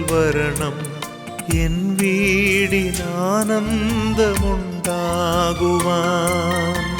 വരണം. എൻ വീടിനാനന്ദമുണ്ടാകുവാൻ.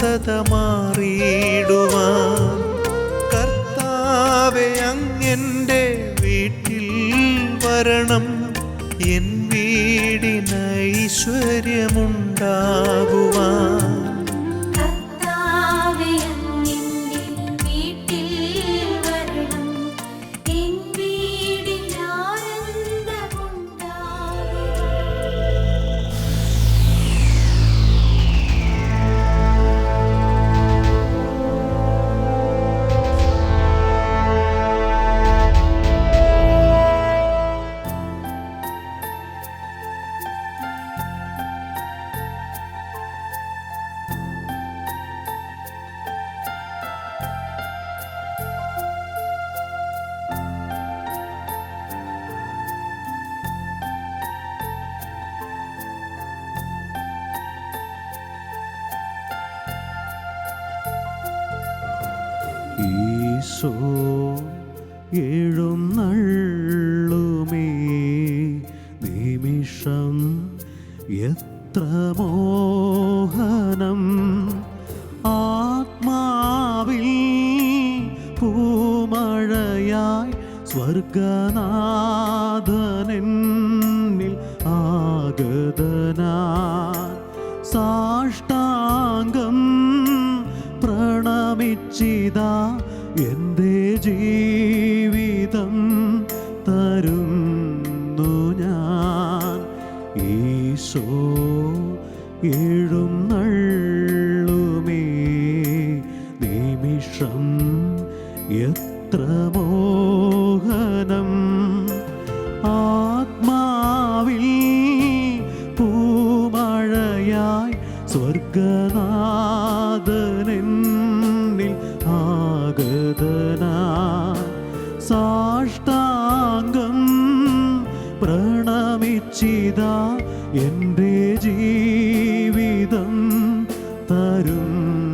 സ്വസ്ഥത മാറിയിടുവാൻ കർത്താവെ അങ്ങെന്റെ വീട്ടിൽ വരണം. എൻ വീടിനൈശ്വര്യമുണ്ടാകുവാൻ പൂമഴയായി സ്വർഗനാഥനെന്നിൽ ആഗതനാ സാഷ്ടാംഗം പ്രണമിച്ചിതാ എന്റെ ജീ തരും.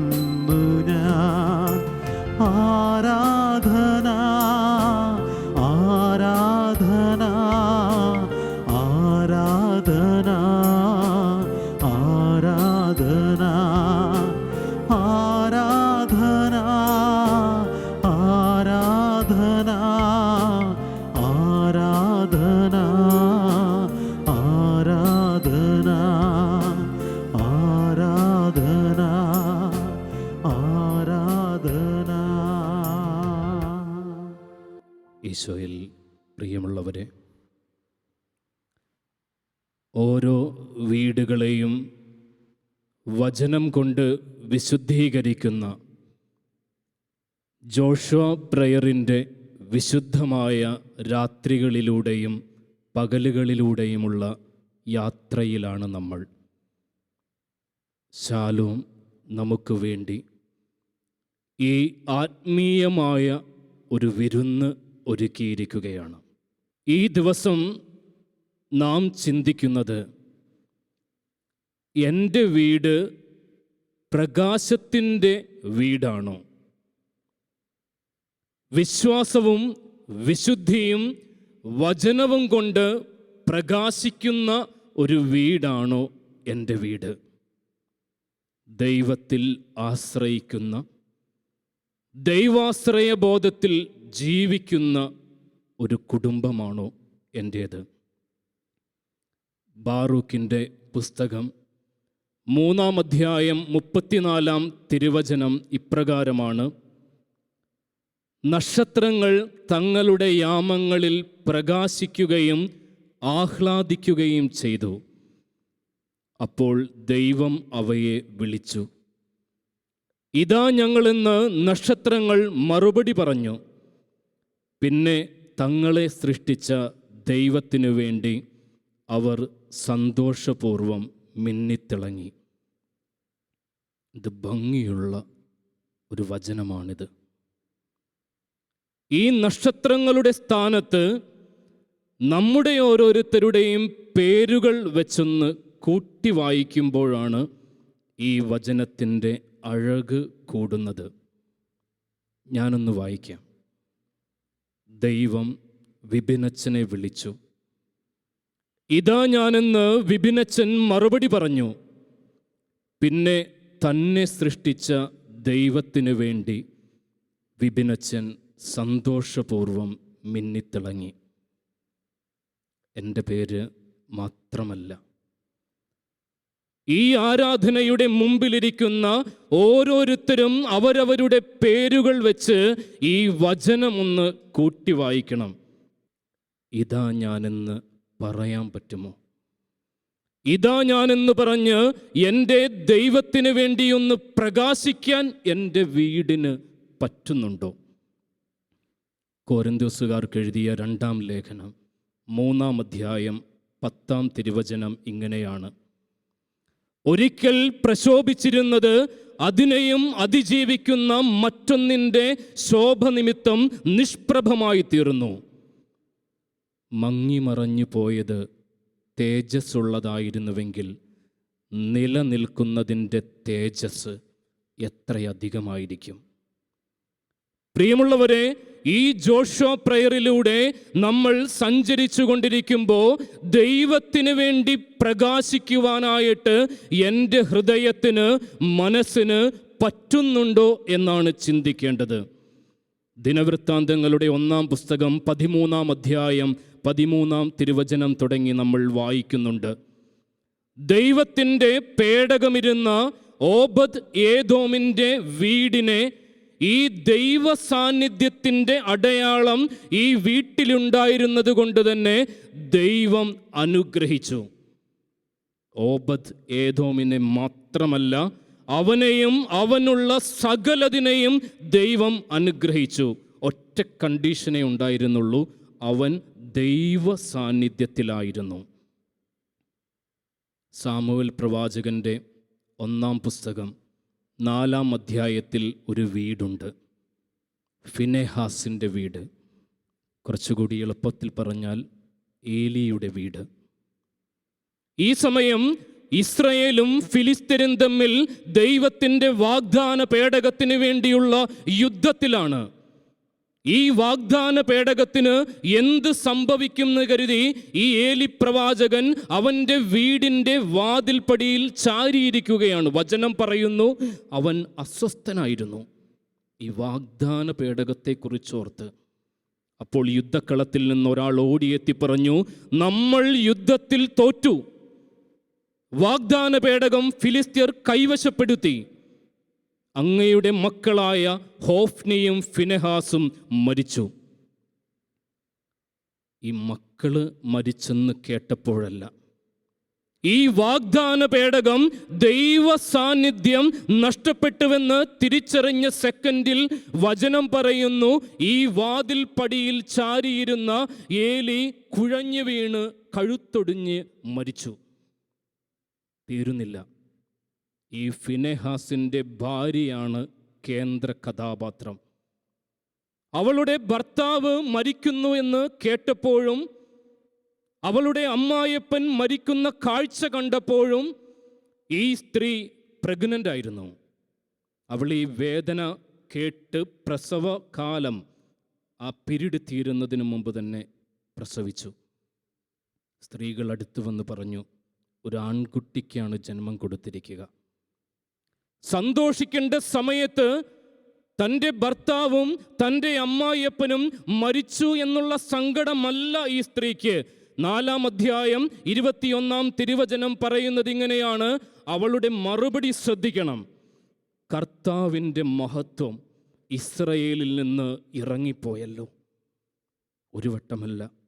വചനം കൊണ്ട് വിശുദ്ധീകരിക്കുന്ന ജോഷ്വ പ്രയറിന്റെ വിശുദ്ധമായ രാത്രികളിലൂടെയും പകലുകളിലൂടെയുമുള്ള യാത്രയിലാണ് നമ്മൾ. ശാലും നമുക്ക് വേണ്ടി ഈ ആത്മീയമായ ഒരു വിരുന്ന് ഒരുക്കിയിരിക്കുകയാണ്. ഈ ദിവസം നാം ചിന്തിക്കുന്നത് എന്റെ വീട് പ്രകാശത്തിന്റെ വീടാണോ. വിശ്വാസവും വിശുദ്ധിയും വചനവും കൊണ്ട് പ്രകാശിക്കുന്ന ഒരു വീടാണോ എന്റെ വീട്. ദൈവത്തിൽ ആശ്രയിക്കുന്ന ദൈവാശ്രയ ബോധത്തിൽ ജീവിക്കുന്ന ഒരു കുടുംബമാണോ എന്റേത്. ബാറൂക്കിന്റെ പുസ്തകം മൂന്നാം അധ്യായം മുപ്പത്തിനാലാം തിരുവചനം ഇപ്രകാരമാണ്. നക്ഷത്രങ്ങൾ തങ്ങളുടെ യാമങ്ങളിൽ പ്രകാശിക്കുകയും ആഹ്ലാദിക്കുകയും ചെയ്തു. അപ്പോൾ ദൈവം അവയെ വിളിച്ചു. ഇതാ ഞങ്ങളെന്ന് നക്ഷത്രങ്ങൾ മറുപടി പറഞ്ഞു. പിന്നെ തങ്ങളെ സൃഷ്ടിച്ച ദൈവത്തിനു വേണ്ടി അവർ സന്തോഷപൂർവം മിന്നിത്തിളങ്ങി. ഇത് ഭംഗിയുള്ള ഒരു വചനമാണിത്. ഈ നക്ഷത്രങ്ങളുടെ സ്ഥാനത്ത് നമ്മുടെ ഓരോരുത്തരുടെയും പേരുകൾ വെച്ചൊന്ന് കൂട്ടി വായിക്കുമ്പോഴാണ് ഈ വചനത്തിന്റെ അഴക് കൂടുന്നത്. ഞാനൊന്ന് വായിക്കാം. ദൈവം വിപിനച്ചനെ വിളിച്ചു. ഇതാ ഞാനെന്ന് വിപിനച്ചൻ മറുപടി പറഞ്ഞു. പിന്നെ തന്നെ സൃഷ്ടിച്ച ദൈവത്തിനു വേണ്ടി വിപിനച്ചൻ സന്തോഷപൂർവം മിന്നിത്തിളങ്ങി. എന്റെ പേര് മാത്രമല്ല. ഈ ആരാധനയുടെ മുമ്പിലിരിക്കുന്ന ഓരോരുത്തരും അവരവരുടെ പേരുകൾ വെച്ച് ഈ വചനമൊന്ന് കൂട്ടി വായിക്കണം. ഇതാ ഞാനെന്ന് പറയാൻ പറ്റുമോ? ഇതാ ഞാനെന്ന് പറഞ്ഞ് എന്റെ ദൈവത്തിന് വേണ്ടിയൊന്ന് പ്രകാശിക്കാൻ എന്റെ വീടിന് പറ്റുന്നുണ്ടോ? കോരന്തോസുകാർക്ക് എഴുതിയ രണ്ടാം ലേഖനം മൂന്നാം അധ്യായം പത്താം തിരുവചനം ഇങ്ങനെയാണ്. ഒരിക്കൽ പ്രശോഭിച്ചിരുന്നത് അതിനെയും അതിജീവിക്കുന്ന മറ്റൊന്നിന്റെ ശോഭ നിമിത്തം നിഷ്പ്രഭമായി തീർന്നു മങ്ങിമറഞ്ഞു പോയത് തേജസ്സുള്ളതായിരുന്നുവെങ്കിൽ നിലനിൽക്കുന്നതിന്റെ തേജസ് എത്രയധികമായിരിക്കും? പ്രിയമുള്ളവരെ ഈ ജോഷോ പ്രയറിലൂടെ നമ്മൾ സഞ്ചരിച്ചു കൊണ്ടിരിക്കുമ്പോൾ ദൈവത്തിന് വേണ്ടി പ്രകാശിക്കുവാനായിട്ട് എന്റെ ഹൃദയത്തിന് മനസ്സിന് പറ്റുന്നുണ്ടോ എന്നാണ് ചിന്തിക്കേണ്ടത്. ദിനവൃത്താന്തങ്ങളുടെ ഒന്നാം പുസ്തകം പതിമൂന്നാം അധ്യായം പതിമൂന്നാം തിരുവചനം തുടങ്ങി നമ്മൾ വായിക്കുന്നുണ്ട്. ദൈവത്തിന്റെ പേടകമിരുന്ന ഓബദ് ഏതോമിന്റെ വീടിനെ ഈ ദൈവ സാന്നിധ്യത്തിന്റെ അടയാളം ഈ വീട്ടിലുണ്ടായിരുന്നത് കൊണ്ട് തന്നെ ദൈവം അനുഗ്രഹിച്ചു. ഓബദ് ഏതോമിനെ മാത്രമല്ല അവനെയും അവനുള്ള സകലതിനെയും ദൈവം അനുഗ്രഹിച്ചു. ഒറ്റ കണ്ടീഷനെ ഉണ്ടായിരുന്നുള്ളൂ. അവൻ ദൈവ സാന്നിധ്യത്തിലായിരുന്നു സാമുവൽ പ്രവാചകന്റെ ഒന്നാം പുസ്തകം നാലാം അധ്യായത്തിൽ ഒരു വീടുണ്ട്. ഫിനെഹാസിന്റെ വീട് കുറച്ചുകൂടി എളുപ്പത്തിൽ പറഞ്ഞാൽ ഏലിയുടെ വീട്. ഈ സമയം ഇസ്രയേലും ഫിലിസ്തീനും തമ്മിൽ ദൈവത്തിന്റെ വാഗ്ദാന പേടകത്തിന് വേണ്ടിയുള്ള യുദ്ധത്തിലാണ്. ഈ വാഗ്ദാന പേടകത്തിന് എന്ത് സംഭവിക്കുമെന്ന് കരുതി ഈ ഏലി പ്രവാചകൻ അവന്റെ വീടിന്റെ വാതിൽപ്പടിയിൽ ചാരിയിരിക്കുകയാണ്. വചനം പറയുന്നു അവൻ അസ്വസ്ഥനായിരുന്നു. ഈ വാഗ്ദാന പേടകത്തെക്കുറിച്ചോർത്ത് അപ്പോൾ യുദ്ധക്കളത്തിൽ നിന്ന് ഒരാൾ ഓടിയെത്തി പറഞ്ഞു നമ്മൾ യുദ്ധത്തിൽ തോറ്റു. വാഗ്ദാന പേടകം ഫിലിസ്തീർ കൈവശപ്പെടുത്തി. അങ്ങയുടെ മക്കളായ ഹോഫ്നിയും ഫിനെഹാസും മരിച്ചു. ഈ മക്കൾ മരിച്ചെന്ന് കേട്ടപ്പോഴല്ല. ഈ വാഗ്ദാന പേടകം ദൈവ സാന്നിധ്യം നഷ്ടപ്പെട്ടുവെന്ന് തിരിച്ചറിഞ്ഞ സെക്കൻഡിൽ വചനം പറയുന്നു ഈ വാതിൽ പടിയിൽ ചാരിയിരുന്ന ഏലി കുഴഞ്ഞു വീണ് കഴുത്തൊടിഞ്ഞ് മരിച്ചു. തീരുന്നില്ല. ഈ ഫിനെഹാസിന്റെ ഭാര്യയാണ് കേന്ദ്ര കഥാപാത്രം. അവളുടെ ഭർത്താവ് മരിക്കുന്നു എന്ന് കേട്ടപ്പോഴും അവളുടെ അമ്മായപ്പൻ മരിക്കുന്ന കാഴ്ച കണ്ടപ്പോഴും ഈ സ്ത്രീ പ്രഗ്നന്റ് ആയിരുന്നു. അവൾ ഈ വേദന കേട്ട് പ്രസവകാലം ആ പിരീഡ് തീരുന്നതിന് മുമ്പ് തന്നെ പ്രസവിച്ചു. സ്ത്രീകൾ അടുത്തു വന്ന് പറഞ്ഞു ഒരു ആൺകുട്ടിക്കാണ് ജന്മം കൊടുത്തിരിക്കുക. സന്തോഷിക്കേണ്ട സമയത്ത് തന്റെ ഭർത്താവും തന്റെ അമ്മായിയപ്പനും മരിച്ചു എന്നുള്ള സങ്കടമല്ല ഈ സ്ത്രീക്ക്. നാലാം അധ്യായം ഇരുപത്തിയൊന്നാം തിരുവചനം പറയുന്നത് ഇങ്ങനെയാണ്. അവളുടെ മറുപടി ശ്രദ്ധിക്കണം. കർത്താവിന്റെ മഹത്വം ഇസ്രയേലിൽ നിന്ന് ഇറങ്ങിപ്പോയല്ലോ. ഒരു വട്ടമല്ല.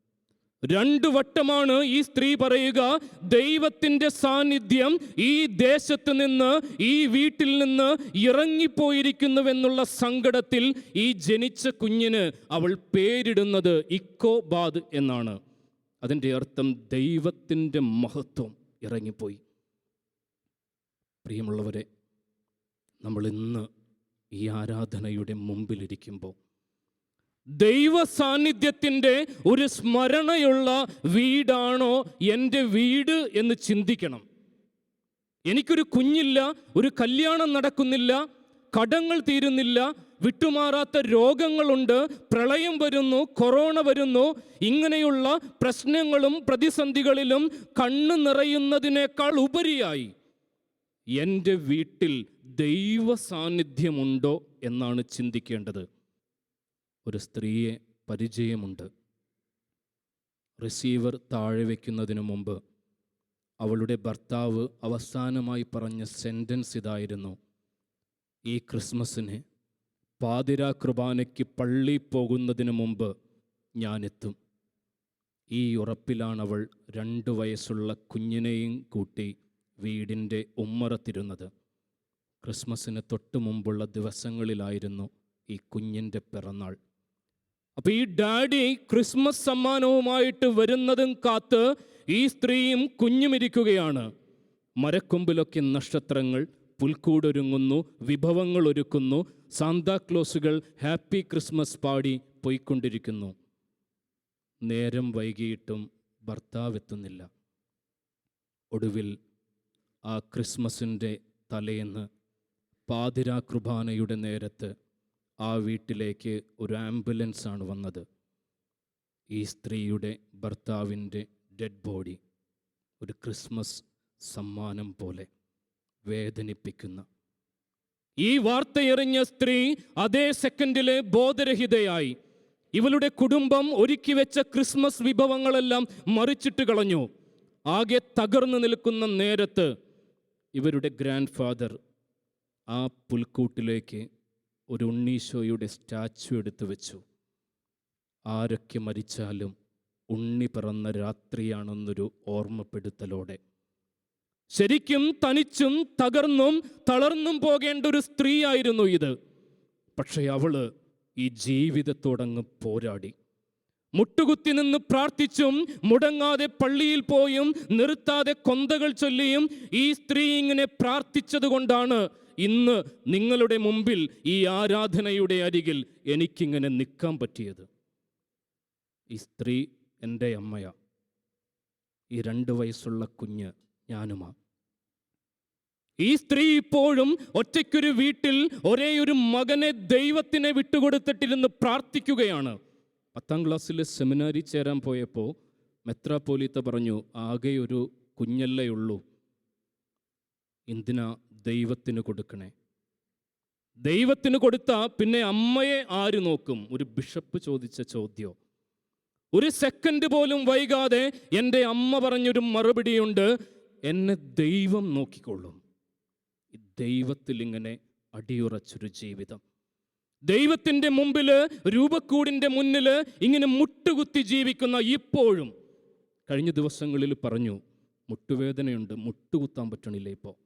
രണ്ടു വട്ടമാണ് ഈ സ്ത്രീ പറയുക ദൈവത്തിന്റെ സാന്നിധ്യം ഈ ദേശത്ത് നിന്ന് ഈ വീട്ടിൽ നിന്ന് ഇറങ്ങിപ്പോയിരിക്കുന്നുവെന്നുള്ള സങ്കടത്തിൽ ഈ ജനിച്ച കുഞ്ഞിന് അവൾ പേരിടുന്നത് ഇക്കോബാദ് എന്നാണ്. അതിന്റെ അർത്ഥം ദൈവത്തിന്റെ മഹത്വം ഇറങ്ങിപ്പോയി. പ്രിയമുള്ളവരെ നമ്മൾ ഇന്ന് ഈ ആരാധനയുടെ മുമ്പിലിരിക്കുമ്പോൾ ദൈവ സാന്നിധ്യത്തിന്റെ ഒരു സ്മരണയുള്ള വീടാണോ എന്റെ വീട് എന്ന് ചിന്തിക്കണം. എനിക്കൊരു കുഞ്ഞില്ല ഒരു കല്യാണം നടക്കുന്നില്ല കടങ്ങൾ തീരുന്നില്ല വിട്ടുമാറാത്ത രോഗങ്ങളുണ്ട് പ്രളയം വരുന്നു കൊറോണ വരുന്നു ഇങ്ങനെയുള്ള പ്രശ്നങ്ങളും പ്രതിസന്ധികളിലും കണ്ണു നിറയുന്നതിനേക്കാൾ ഉപരിയായി എന്റെ വീട്ടിൽ ദൈവ സാന്നിധ്യമുണ്ടോ എന്നാണ് ചിന്തിക്കേണ്ടത്. ഒരു സ്ത്രീയെ പരിചയമുണ്ട്. റിസീവർ താഴെ വയ്ക്കുന്നതിനു മുമ്പ് അവളുടെ ഭർത്താവ് അവസാനമായി പറഞ്ഞ സെന്റൻസ് ഇതായിരുന്നു. ഈ ക്രിസ്മസിന് പാതിരാ കുർബാനയ്ക്ക് പള്ളി പോകുന്നതിന് മുമ്പ് ഞാനെത്തും. ഈ ഉറപ്പിലാണവൾ രണ്ട് വയസ്സുള്ള കുഞ്ഞിനെയും കൂട്ടി വീടിന്റെ ഉമ്മറത്തിരുന്നത്. ക്രിസ്മസിന് തൊട്ടു മുമ്പുള്ള ദിവസങ്ങളിലായിരുന്നു ഈ കുഞ്ഞിന്റെ പിറന്നാൾ. അപ്പൊ ഈ ഡാഡി ക്രിസ്മസ് സമ്മാനവുമായിട്ട് വരുന്നതും കാത്ത് ഈ സ്ത്രീയും കുഞ്ഞുമിരിക്കുകയാണ്. മരക്കൊമ്പിലൊക്കെ നക്ഷത്രങ്ങൾ പുൽക്കൂടൊരുങ്ങുന്നു വിഭവങ്ങൾ ഒരുക്കുന്നു സാന്താക്ലോസുകൾ ഹാപ്പി ക്രിസ്മസ് പാടി പോയിക്കൊണ്ടിരിക്കുന്നു. നേരം വൈകിയിട്ടും ഭർത്താവ് എത്തുന്നില്ല. ഒടുവിൽ ആ ക്രിസ്മസിന്റെ തലേന്ന് പാതിരാ കുർബാനയുടെ നേരത്ത് ആ വീട്ടിലേക്ക് ഒരു ആംബുലൻസാണ് വന്നത്. ഈ സ്ത്രീയുടെ ഭർത്താവിന്റെ ഡെഡ് ബോഡി ഒരു ക്രിസ്മസ് സമ്മാനം പോലെ വേദനിപ്പിക്കുന്ന. ഈ വാർത്തയെറിഞ്ഞ സ്ത്രീ അതേ സെക്കൻഡിലെ ബോധരഹിതയായി. ഇവളുടെ കുടുംബം ഒരുക്കി വെച്ച ക്രിസ്മസ് വിഭവങ്ങളെല്ലാം മറിച്ചിട്ട് കളഞ്ഞു. ആകെ തകർന്നു നിൽക്കുന്ന നേരത്ത് ഇവരുടെ ഗ്രാൻഡ് ഫാദർ ആ പുൽക്കൂട്ടിലേക്ക് ഒരു ഉണ്ണീശോയുടെ സ്റ്റാച്ചു എടുത്തു വെച്ചു. ആരൊക്കെ മരിച്ചാലും ഉണ്ണി പിറന്ന രാത്രിയാണെന്നൊരു ഓർമ്മപ്പെടുത്തലോടെ. ശരിക്കും തനിച്ചും തകർന്നും തളർന്നും പോകേണ്ട ഒരു സ്ത്രീയായിരുന്നു ഇത്. പക്ഷേ അവൾ ഈ ജീവിതത്തോടങ്ങ് പോരാടി. മുട്ടുകുത്തി നിന്ന് പ്രാർത്ഥിച്ചും മുടങ്ങാതെ പള്ളിയിൽ പോയും നിർത്താതെ കൊന്തകൾ ചൊല്ലിയും ഈ സ്ത്രീ ഇങ്ങനെ പ്രാർത്ഥിച്ചത് കൊണ്ടാണ് ഇന്ന് നിങ്ങളുടെ മുമ്പിൽ ഈ ആരാധനയുടെ അരികിൽ എനിക്കിങ്ങനെ നിൽക്കാൻ പറ്റിയത്. ഈ സ്ത്രീ എന്റെ അമ്മയാ. ഈ രണ്ട് വയസ്സുള്ള കുഞ്ഞ് ഞാനുമാ. ഈ സ്ത്രീ ഇപ്പോഴും ഒറ്റയ്ക്കൊരു വീട്ടിൽ ഒരേ ഒരു മകനെ ദൈവത്തിനെ വിട്ടുകൊടുത്തിട്ടിരുന്ന് പ്രാർത്ഥിക്കുകയാണ്. പത്താം ക്ലാസ്സിൽ സെമിനാരി ചേരാൻ പോയപ്പോൾ മെത്രാപ്പോലീത്ത പറഞ്ഞു ആകെ ഒരു കുഞ്ഞല്ലേ ഉള്ളൂ. എന്തിനാ ദൈവത്തിന് കൊടുക്കണേ. ദൈവത്തിന് കൊടുത്ത പിന്നെ അമ്മയെ ആര് നോക്കും? ഒരു ബിഷപ്പ് ചോദിച്ച ചോദ്യം. ഒരു സെക്കൻഡ് പോലും വൈകാതെ എന്റെ അമ്മ പറഞ്ഞൊരു മറുപടിയുണ്ട്. എന്നെ ദൈവം നോക്കിക്കൊള്ളും. ദൈവത്തിൽ ഇങ്ങനെ അടിയുറച്ചൊരു ജീവിതം. ദൈവത്തിന്റെ മുമ്പിൽ രൂപക്കൂടിന്റെ മുന്നിൽ ഇങ്ങനെ മുട്ടുകുത്തി ജീവിക്കുന്ന ഇപ്പോഴും. കഴിഞ്ഞ ദിവസങ്ങളിൽ പറഞ്ഞു മുട്ടുവേദനയുണ്ട് മുട്ടുകുത്താൻ പറ്റണില്ല ഇപ്പോൾ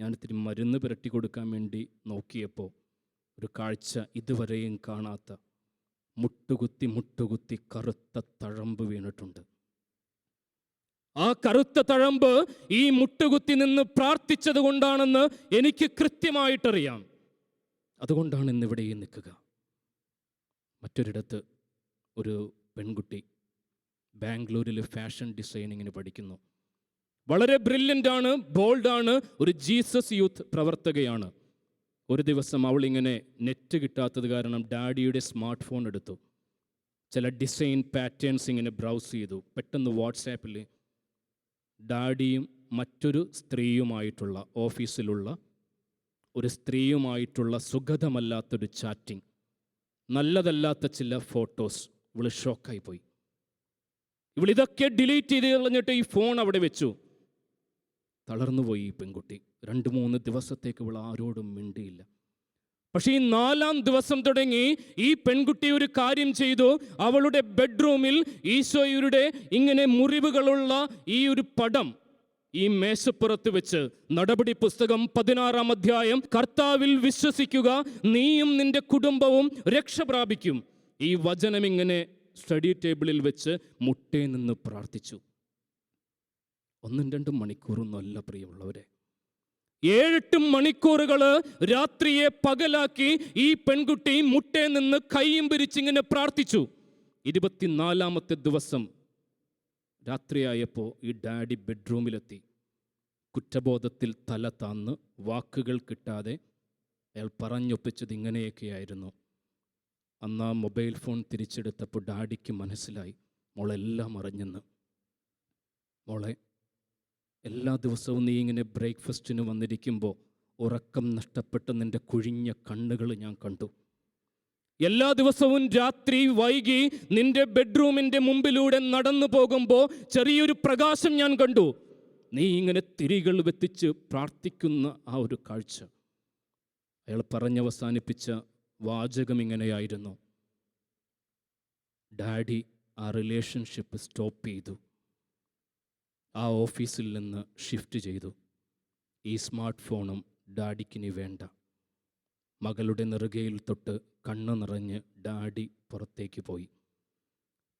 ഞാൻ ഇത്തിരി മരുന്ന് പുരട്ടി കൊടുക്കാൻ വേണ്ടി നോക്കിയപ്പോൾ ഒരു കാഴ്ച ഇതുവരെയും കാണാത്ത മുട്ടുകുത്തി മുട്ടുകുത്തി കറുത്ത തഴമ്പ് വീണിട്ടുണ്ട്. ആ കറുത്ത തഴമ്പ് ഈ മുട്ടുകുത്തി നിന്ന് പ്രാർത്ഥിച്ചത് കൊണ്ടാണെന്ന് എനിക്ക് കൃത്യമായിട്ടറിയാം. അതുകൊണ്ടാണ് ഇന്നിവിടെ നിൽക്കുക. മറ്റൊരിടത്ത് ഒരു പെൺകുട്ടി ബാംഗ്ലൂരിൽ ഫാഷൻ ഡിസൈനിങ്ങിന് പഠിക്കുന്നു. വളരെ ബ്രില്യന്റ് ആണ് ബോൾഡാണ് ഒരു ജീസസ് യൂത്ത് പ്രവർത്തകയാണ്. ഒരു ദിവസം അവൾ ഇങ്ങനെ നെറ്റ് കിട്ടാത്തത് കാരണം ഡാഡിയുടെ സ്മാർട്ട് ഫോൺ എടുത്തു. ചില ഡിസൈൻ പാറ്റേൺസ് ഇങ്ങനെ ബ്രൗസ് ചെയ്തു. പെട്ടെന്ന് വാട്സാപ്പിൽ ഡാഡിയും മറ്റൊരു സ്ത്രീയുമായിട്ടുള്ള ഓഫീസിലുള്ള ഒരു സ്ത്രീയുമായിട്ടുള്ള സുഗതമല്ലാത്തൊരു ചാറ്റിംഗ് നല്ലതല്ലാത്ത ചില ഫോട്ടോസ് ഇവൾ ഷോക്കായി പോയി. ഇവൾ ഇതൊക്കെ ഡിലീറ്റ് ചെയ്ത് കളഞ്ഞിട്ട് ഈ ഫോൺ അവിടെ വെച്ചു. തളർന്നുപോയി ഈ പെൺകുട്ടി. രണ്ട് മൂന്ന് ദിവസത്തേക്ക് ആരോടും മിണ്ടിയില്ല. പക്ഷേ ഈ നാലാം ദിവസം തുടങ്ങി ഈ പെൺകുട്ടി ഒരു കാര്യം ചെയ്തു. അവളുടെ ബെഡ്റൂമിൽ ഈശോയുടെ ഇങ്ങനെ മുറിവുകളുള്ള ഈ ഒരു പടം ഈ മേശപ്പുറത്ത് വെച്ച് നടപടി പുസ്തകം പതിനാറാം അധ്യായം കർത്താവിൽ വിശ്വസിക്കുക നീയും നിന്റെ കുടുംബവും രക്ഷ പ്രാപിക്കും ഈ വചനം ഇങ്ങനെ സ്റ്റഡി ടേബിളിൽ വെച്ച് മുട്ടേ നിന്ന് പ്രാർത്ഥിച്ചു. ഒന്നും രണ്ടും മണിക്കൂറൊന്നുമല്ല പ്രിയമുള്ളവരെ. ഏഴെട്ട് മണിക്കൂറുകൾ രാത്രിയെ പകലാക്കി ഈ പെൺകുട്ടി മുട്ടേ നിന്ന് കൈയും പിരിച്ചിങ്ങനെ പ്രാർത്ഥിച്ചു. ഇരുപത്തിനാലാമത്തെ ദിവസം രാത്രിയായപ്പോൾ ഈ ഡാഡി ബെഡ്റൂമിലെത്തി. കുറ്റബോധത്തിൽ തല താന്ന് വാക്കുകൾ കിട്ടാതെ അയാൾ പറഞ്ഞൊപ്പിച്ചത് ഇങ്ങനെയൊക്കെയായിരുന്നു. അന്ന് ആ മൊബൈൽ ഫോൺ തിരിച്ചെടുത്തപ്പോൾ ഡാഡിക്ക് മനസ്സിലായി. മോളെല്ലാം അറിഞ്ഞെന്ന്. മോളെ എല്ലാ ദിവസവും നീ ഇങ്ങനെ ബ്രേക്ക്ഫാസ്റ്റിന് വന്നിരിക്കുമ്പോൾ ഉറക്കം നഷ്ടപ്പെട്ട നിന്റെ കുഴിഞ്ഞ കണ്ണുകൾ ഞാൻ കണ്ടു. എല്ലാ ദിവസവും രാത്രി വൈകി നിന്റെ ബെഡ്റൂമിന്റെ മുമ്പിലൂടെ നടന്നു പോകുമ്പോൾ ചെറിയൊരു പ്രകാശം ഞാൻ കണ്ടു. നീ ഇങ്ങനെ തിരികൾ വെത്തിച്ച് പ്രാർത്ഥിക്കുന്ന ആ ഒരു കാഴ്ച. അയാൾ പറഞ്ഞവസാനിപ്പിച്ച വാചകം ഇങ്ങനെയായിരുന്നു. ഡാഡി ആ റിലേഷൻഷിപ്പ് സ്റ്റോപ്പ് ചെയ്തു. ആ ഓഫീസിൽ നിന്ന് ഷിഫ്റ്റ് ചെയ്തു. ഈ സ്മാർട്ട് ഫോണും ഡാഡിക്കിനി വേണ്ട. മകളുടെ നെറുകയിൽ തൊട്ട് കണ്ണു നിറഞ്ഞ് ഡാഡി പുറത്തേക്ക് പോയി.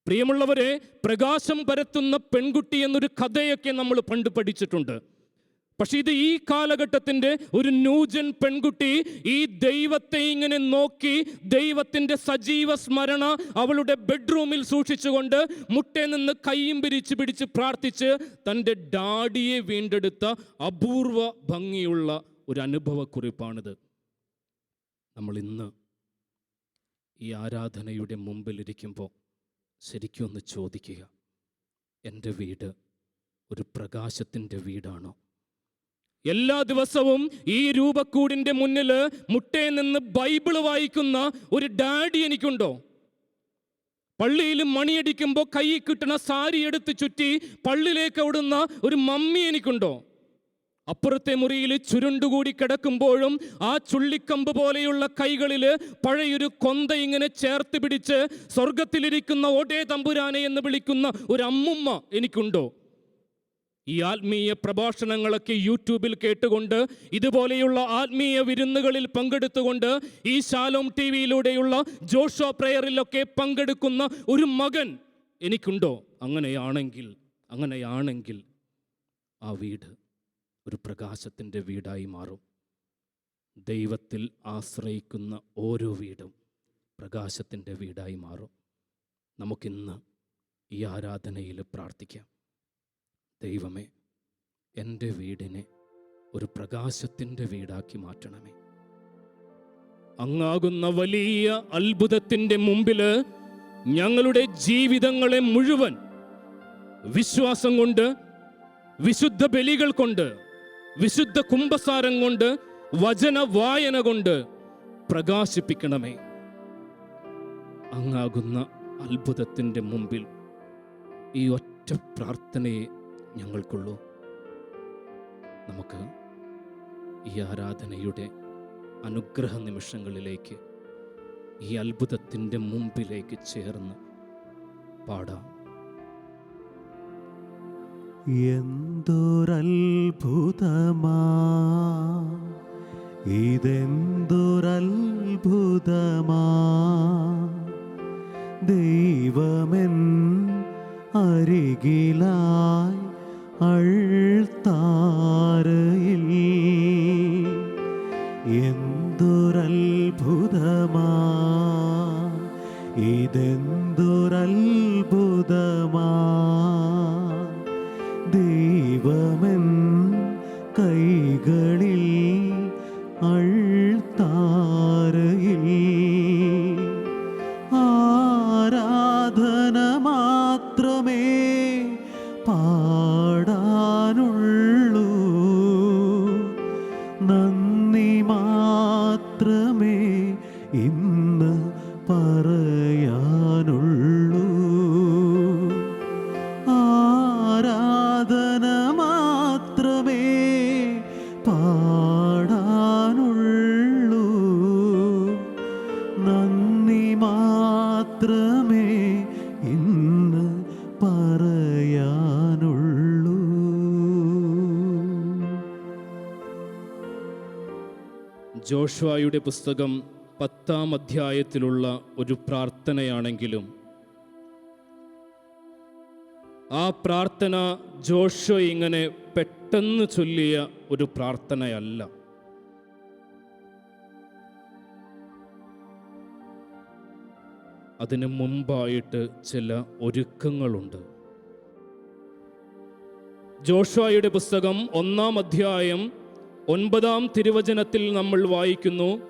പ്രിയമുള്ളവരെ പ്രകാശം പരത്തുന്ന പെൺകുട്ടി എന്നൊരു കഥയൊക്കെ നമ്മൾ പണ്ട് പഠിച്ചിട്ടുണ്ട്. പക്ഷെ ഇത് ഈ കാലഘട്ടത്തിന്റെ ഒരു ന്യൂജൻ പെൺകുട്ടി ഈ ദൈവത്തെ ഇങ്ങനെ നോക്കി ദൈവത്തിന്റെ സജീവ സ്മരണ അവളുടെ ബെഡ്റൂമിൽ സൂക്ഷിച്ചുകൊണ്ട് മുട്ടേ നിന്ന് കൈയും പിരിച്ച് പിടിച്ച് പ്രാർത്ഥിച്ച് തന്റെ ഡാഡിയെ വീണ്ടെടുത്ത അപൂർവ ഭംഗിയുള്ള ഒരു അനുഭവക്കുറിപ്പാണിത്. നമ്മൾ ഇന്ന് ഈ ആരാധനയുടെ മുമ്പിലിരിക്കുമ്പോൾ ശരിക്കും ഒന്ന് ചോദിക്കുക എന്റെ വീട് ഒരു പ്രകാശത്തിന്റെ വീടാണോ? എല്ലാ ദിവസവും ഈ രൂപക്കൂടിന്റെ മുന്നിൽ മുട്ടയിൽ നിന്ന് ബൈബിൾ വായിക്കുന്ന ഒരു ഡാഡി എനിക്കുണ്ടോ? പള്ളിയിൽ മണിയടിക്കുമ്പോൾ കൈ കിട്ടുന്ന സാരി എടുത്ത് ചുറ്റി പള്ളിയിലേക്ക് ഓടുന്ന ഒരു മമ്മി എനിക്കുണ്ടോ? അപ്പുറത്തെ മുറിയിൽ ചുരുണ്ടുകൂടി കിടക്കുമ്പോഴും ആ ചുള്ളിക്കമ്പ് പോലെയുള്ള കൈകളിൽ പഴയൊരു കൊന്ത ഇങ്ങനെ ചേർത്ത് പിടിച്ച് സ്വർഗത്തിലിരിക്കുന്ന ഓടേ തമ്പുരാനെ എന്ന് വിളിക്കുന്ന ഒരു അമ്മുമ്മ എനിക്കുണ്ടോ? ഈ ആത്മീയ പ്രഭാഷണങ്ങളൊക്കെ യൂട്യൂബിൽ കേട്ടുകൊണ്ട് ഇതുപോലെയുള്ള ആത്മീയ വിരുന്നുകളിൽ പങ്കെടുത്തുകൊണ്ട് ഈ ശാലോം ടി വിയിലൂടെയുള്ള ജോഷോ പ്രയറിലൊക്കെ പങ്കെടുക്കുന്ന ഒരു മകൻ എനിക്കുണ്ടോ? അങ്ങനെയാണെങ്കിൽ അങ്ങനെയാണെങ്കിൽ ആ വീട് ഒരു പ്രകാശത്തിന്റെ വീടായി മാറും. ദൈവത്തിൽ ആശ്രയിക്കുന്ന ഓരോ വീടും പ്രകാശത്തിന്റെ വീടായി മാറും. നമുക്കിന്ന് ഈ ആരാധനയിൽ പ്രാർത്ഥിക്കാം. ദൈവമേ എന്റെ വീടിനെ ഒരു പ്രകാശത്തിന്റെ വീടാക്കി മാറ്റണമേ. അങ്ങാകുന്ന വലിയ അത്ഭുതത്തിന്റെ മുമ്പിൽ ഞങ്ങളുടെ ജീവിതങ്ങളെ മുഴുവൻ വിശ്വാസം കൊണ്ട് വിശുദ്ധ ബലികൾ കൊണ്ട് വിശുദ്ധ കുംഭസാരം കൊണ്ട് വചന വായന കൊണ്ട് പ്രകാശിപ്പിക്കണമേ. അങ്ങാകുന്ന അത്ഭുതത്തിന്റെ മുമ്പിൽ ഈ ഒറ്റ പ്രാർത്ഥനയെ ഞങ്ങൾക്കുള്ളൂ. നമുക്ക് ഈ ആരാധനയുടെ അനുഗ്രഹ നിമിഷങ്ങളിലേക്ക് ഈ അത്ഭുതത്തിന്റെ മുമ്പിലേക്ക് ചേർന്ന് പാടാം. എന്തൊരത്ഭുതമാ ഇതെന്തൊരത്ഭുതമാ ദൈവമെൻ അരികിലായി അൾത്താരയിൽ എന്തൊരത്ഭുതമാ ഇതെന്തൊരത്ഭുതമാ മാത്രമേ ഇന്ന് പറയാനുള്ളൂ. ജോഷ്വായുടെ പുസ്തകം പത്താം അധ്യായത്തിലുള്ള ഒരു പ്രാർത്ഥനയാണെങ്കിലും ആ പ്രാർത്ഥന ജോഷോ ഇങ്ങനെ പെട്ടെന്ന് ചൊല്ലിയ ഒരു പ്രാർത്ഥനയല്ല. അതിന് മുമ്പായിട്ട് ചില ഒരുക്കങ്ങളുണ്ട്. ജോഷായുടെ പുസ്തകം ഒന്നാം അധ്യായം ഒൻപതാം തിരുവചനത്തിൽ നമ്മൾ വായിക്കുന്നു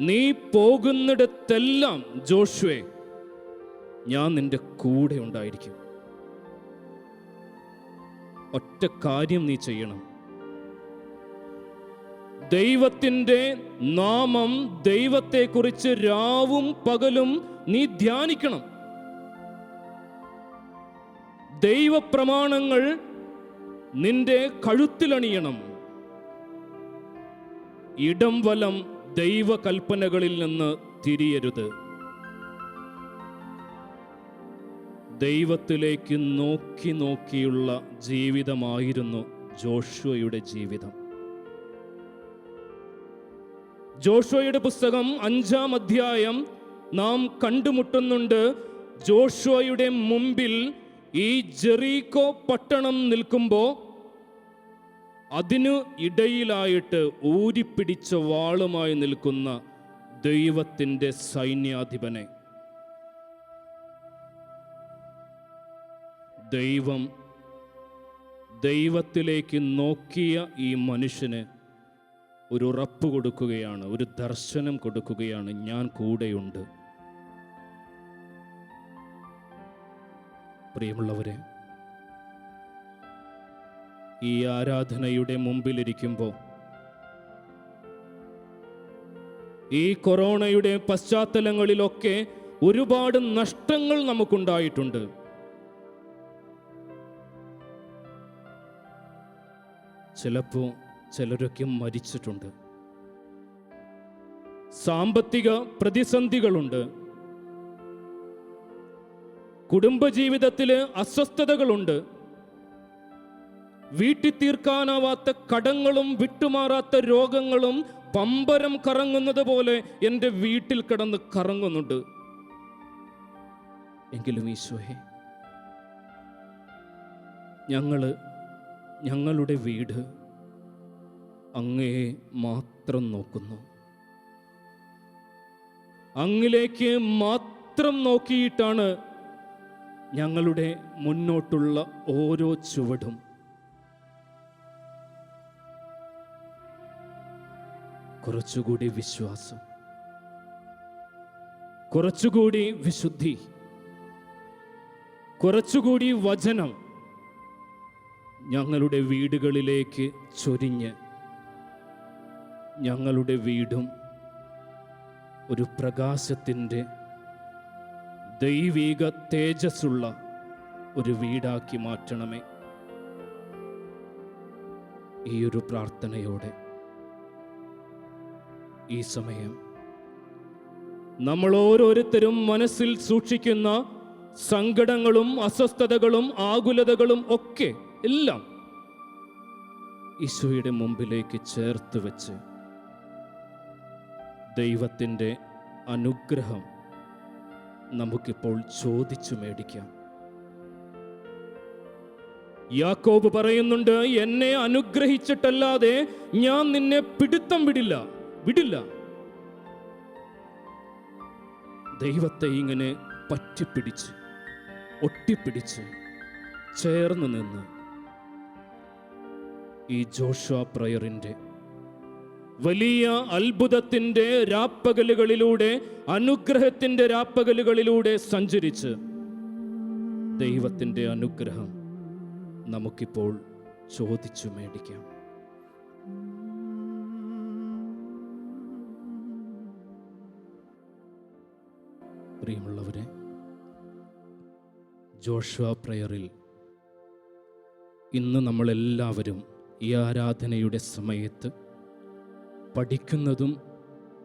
നീ പോകുന്നിടത്തെല്ലാം ജോഷുവെ ഞാൻ നിന്റെ കൂടെ ഉണ്ടായിരിക്കും. ഒറ്റ കാര്യം നീ ചെയ്യണം. ദൈവത്തിന്റെ നാമം ദൈവത്തെക്കുറിച്ച് രാവും പകലും നീ ധ്യാനിക്കണം. ദൈവപ്രമാണങ്ങൾ നിന്റെ കഴുത്തിലണിയണം. ഇടം വലം ദൈവകൽപ്പനകളിൽ നിന്ന് തിരിയരുത്. ദൈവത്തിലേക്ക് നോക്കി നോക്കിയുള്ള ജീവിതമായിരുന്നു ജോഷുവയുടെ ജീവിതം. ജോഷുവയുടെ പുസ്തകം അഞ്ചാം അധ്യായം നാം കണ്ടുമുട്ടുന്നുണ്ട്. ജോഷോയുടെ മുമ്പിൽ ഈ ജെറീകോ പട്ടണം നിൽക്കുമ്പോൾ അതിനു ഇടയിലായിട്ട് ഊരിപ്പിടിച്ച വാളുമായി നിൽക്കുന്ന ദൈവത്തിന്റെ സൈന്യാധിപനെ. ദൈവം ദൈവത്തിലേക്ക് നോക്കിയ ഈ മനുഷ്യന് ഒരു ഉറപ്പ് കൊടുക്കുകയാണ് ഒരു ദർശനം കൊടുക്കുകയാണ്. ഞാൻ കൂടെയുണ്ട്. പ്രിയമുള്ളവരെ ഈ ആരാധനയുടെ മുമ്പിലിരിക്കുമ്പോൾ ഈ കൊറോണയുടെ പശ്ചാത്തലങ്ങളിലൊക്കെ ഒരുപാട് നഷ്ടങ്ങൾ നമുക്കുണ്ടായിട്ടുണ്ട്. ചിലപ്പോൾ ചിലരൊക്കെ മരിച്ചിട്ടുണ്ട്. സാമ്പത്തിക പ്രതിസന്ധികളുണ്ട്. കുടുംബജീവിതത്തിൽ അസ്വസ്ഥതകളുണ്ട്. വീട്ടി തീർക്കാനാവാത്ത കടങ്ങളും വിട്ടുമാറാത്ത രോഗങ്ങളും പമ്പരം കറങ്ങുന്നത് പോലെ എന്റെ വീട്ടിൽ കിടന്ന് കറങ്ങുന്നുണ്ട്. എങ്കിലും ഈശോയെ ഞങ്ങൾ ഞങ്ങളുടെ വീട് അങ്ങയെ മാത്രം നോക്കുന്നു. അങ്ങിലേക്ക് മാത്രം നോക്കിയിട്ടാണ് ഞങ്ങളുടെ മുന്നോട്ടുള്ള ഓരോ ചുവടും. കുറച്ചുകൂടി വിശ്വാസം കുറച്ചുകൂടി വിശുദ്ധി കുറച്ചുകൂടി വചനം ഞങ്ങളുടെ വീടുകളിലേക്ക് ചൊരിഞ്ഞ് ഞങ്ങളുടെ വീടും ഒരു പ്രകാശത്തിന്റെ ദൈവിക തേജസ്സുള്ള ഒരു വീടാക്കി മാറ്റണമേ. ഈ ഒരു പ്രാർത്ഥനയോടെ ഈ സമയം നമ്മൾ ഓരോരുത്തരും മനസ്സിൽ സൂക്ഷിക്കുന്ന സങ്കടങ്ങളും അസ്വസ്ഥതകളും ആകുലതകളും ഒക്കെ എല്ലാം ഈശോയുടെ മുമ്പിലേക്ക് ചേർത്ത് വെച്ച് ദൈവത്തിന്റെ അനുഗ്രഹം നമുക്കിപ്പോൾ ചോദിച്ചു മേടിക്കാം. യാക്കോബ് പറയുന്നുണ്ട് എന്നെ അനുഗ്രഹിച്ചിട്ടല്ലാതെ ഞാൻ നിന്നെ പിടുത്തം വിടില്ല വിടില്ല. ദൈവത്തെ ഇങ്ങനെ പറ്റിപ്പിടിച്ച് ഒട്ടിപ്പിടിച്ച് ചേർന്ന് നിന്ന് ഈ ജോഷ പ്രയറിന്റെ വലിയ അത്ഭുതത്തിന്റെ രാപ്പകലുകളിലൂടെ അനുഗ്രഹത്തിന്റെ രാപ്പകലുകളിലൂടെ സഞ്ചരിച്ച് ദൈവത്തിന്റെ അനുഗ്രഹം നമുക്കിപ്പോൾ ചോദിച്ചു മേടിക്കാം. പ്രിയമുള്ളവരെ ജോഷുവ പ്രയറിൽ ഇന്ന് നമ്മളെല്ലാവരും ഈ ആരാധനയുടെ സമയത്ത് പഠിക്കുന്നതും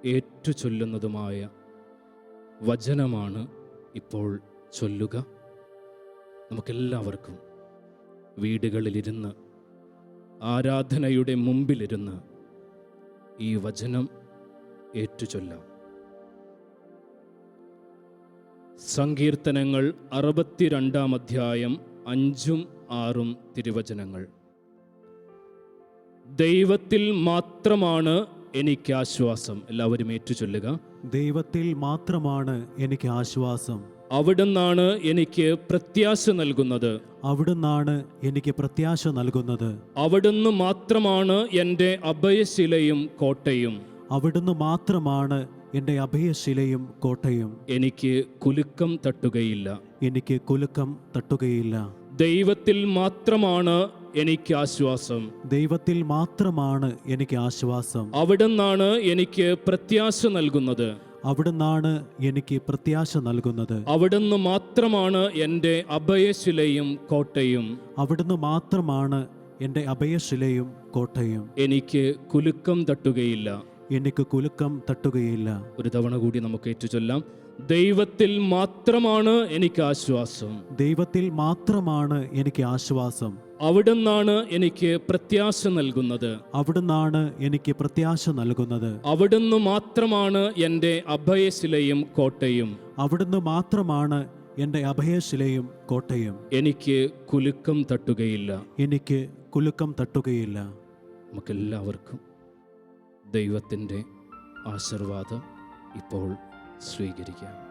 ഏറ്റുചൊല്ലുന്നതുമായ വചനമാണ് ഇപ്പോൾ ചൊല്ലുക. നമുക്കെല്ലാവർക്കും വീടുകളിലിരുന്ന് ആരാധനയുടെ മുമ്പിലിരുന്ന് ഈ വചനം ഏറ്റുചൊല്ലാം. സങ്കീർത്തനങ്ങൾ അറുപത്തിരണ്ടാം അധ്യായം അഞ്ചും ആറും തിരുവചനങ്ങൾ. ദൈവത്തിൽ മാത്രമാണ് എനിക്ക് ആശ്വാസം. എല്ലാവരും ഏറ്റുചൊല്ലുക. ദൈവത്തിൽ മാത്രമാണ് എനിക്ക് ആശ്വാസം. അവിടുന്നാണ് എനിക്ക് പ്രത്യാശ നൽകുന്നത്. അവിടുന്നാണ് എനിക്ക് പ്രത്യാശ നൽകുന്നത്. അവിടുന്ന് മാത്രമാണ് എന്റെ അഭയശിലയും കോട്ടയും. അവിടുന്ന് മാത്രമാണ് എന്റെ അഭയശിലയും കോട്ടയും. എനിക്ക് കുലുക്കം തട്ടുകയില്ല. എനിക്ക് കുലുക്കം തട്ടുകയില്ല. ദൈവത്തിൽ മാത്രമാണ് എനിക്ക് ആശ്വാസം. ദൈവത്തിൽ മാത്രമാണ് എനിക്ക് ആശ്വാസം. അവിടുന്നാണ് എനിക്ക് പ്രത്യാശ നൽകുന്നത്. അവിടുന്നാണ് എനിക്ക് പ്രത്യാശ നൽകുന്നത്. അവിടുന്ന് മാത്രമാണ് എന്റെ അഭയശിലയും കോട്ടയും. അവിടുന്ന് മാത്രമാണ് എന്റെ അഭയശിലയും കോട്ടയും. എനിക്ക് കുലുക്കം തട്ടുകയില്ല. എനിക്ക് കുലുക്കം തട്ടുകയില്ല. ഒരു തവണ കൂടി നമുക്ക് ഏറ്റുചൊല്ലാം. ദൈവത്തിൽ മാത്രമാണ് എനിക്ക് ആശ്വാസം. ദൈവത്തിൽ മാത്രമാണ് എനിക്ക് ആശ്വാസം. അവിടുന്നാണ് എനിക്ക് പ്രത്യാശ നൽകുന്നത്. അവിടുന്നാണ് എനിക്ക് പ്രത്യാശ നൽകുന്നത്. അവിടുന്ന് മാത്രമാണ് എന്റെ അഭയശിലയും കോട്ടയും. അവിടുന്ന് മാത്രമാണ് എന്റെ അഭയശിലയും കോട്ടയും. എനിക്ക് കുലുക്കം തട്ടുകയില്ല. എനിക്ക് കുലുക്കം തട്ടുകയില്ല. നമുക്കെല്ലാവർക്കും ദൈവത്തിന്റെ ആശീർവാദം ഇപ്പോൾ സ്വീകരിക്കാം.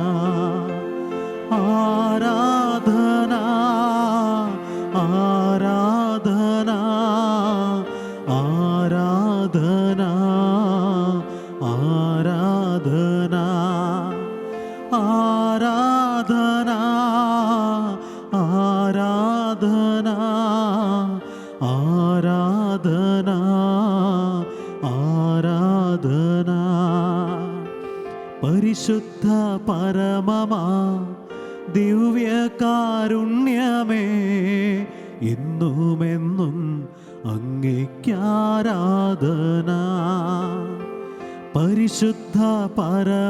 പരമമാ ദിവ്യകാരുണ്യമേ എന്നുമെന്നും അങ്ങേക്കാരാധന പരിശുദ്ധ പരമമാ